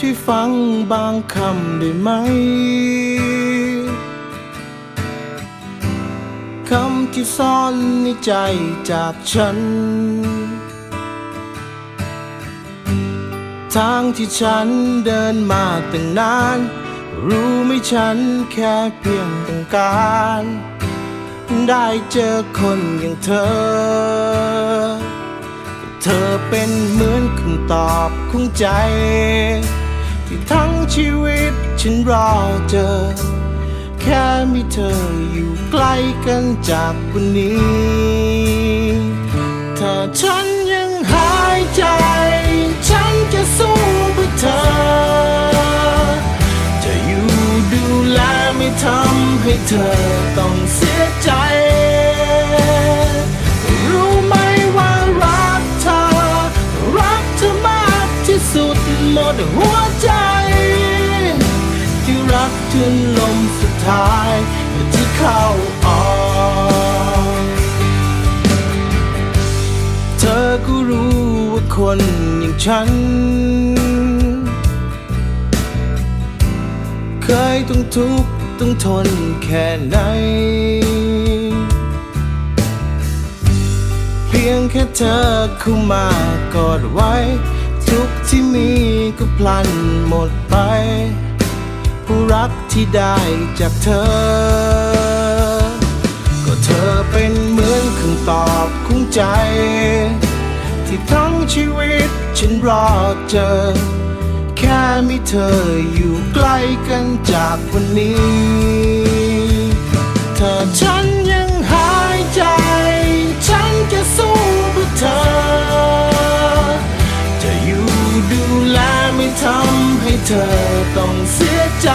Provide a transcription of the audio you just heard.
ช่วยฟังบางคำได้ไหม คำที่ซ่อนในใจจากฉัน ทางที่ฉันเดินมาตั้งนาน รู้ไหมฉันแค่เพียงต้องการ ได้เจอคนอย่างเธอเธอเป็นเหมือนคำตอบของใจ ที่ทั้งชีวิตฉันรอเจอ แค่มีเธออยู่ใกล้กันจากวันนี้ ถ้าฉันยังหายใจ ฉันจะสู้เพื่อเธอ จะอยู่ดูแลไม่ทำให้เธอต้องเสียใจ ดหัวใจ ที่รักจนลมสุดท้ายที่เข้าออกเธอก็รู้ว่าคนอย่างฉัน เคยต้องทุกข์ต้องทนแค่ไหน เพียงแค่เธอเข้ามากอดไว้ ทุกที่มีก็พลันหมดไป ผู้รักที่ได้จากเธอ ก็เธอเป็นเหมือนคำตอบของใจ ที่ทั้งชีวิตฉันรอเจอ แค่มีเธออยู่ใกล้กันจากวันนี้ ทำให้เธอต้องเสียใจ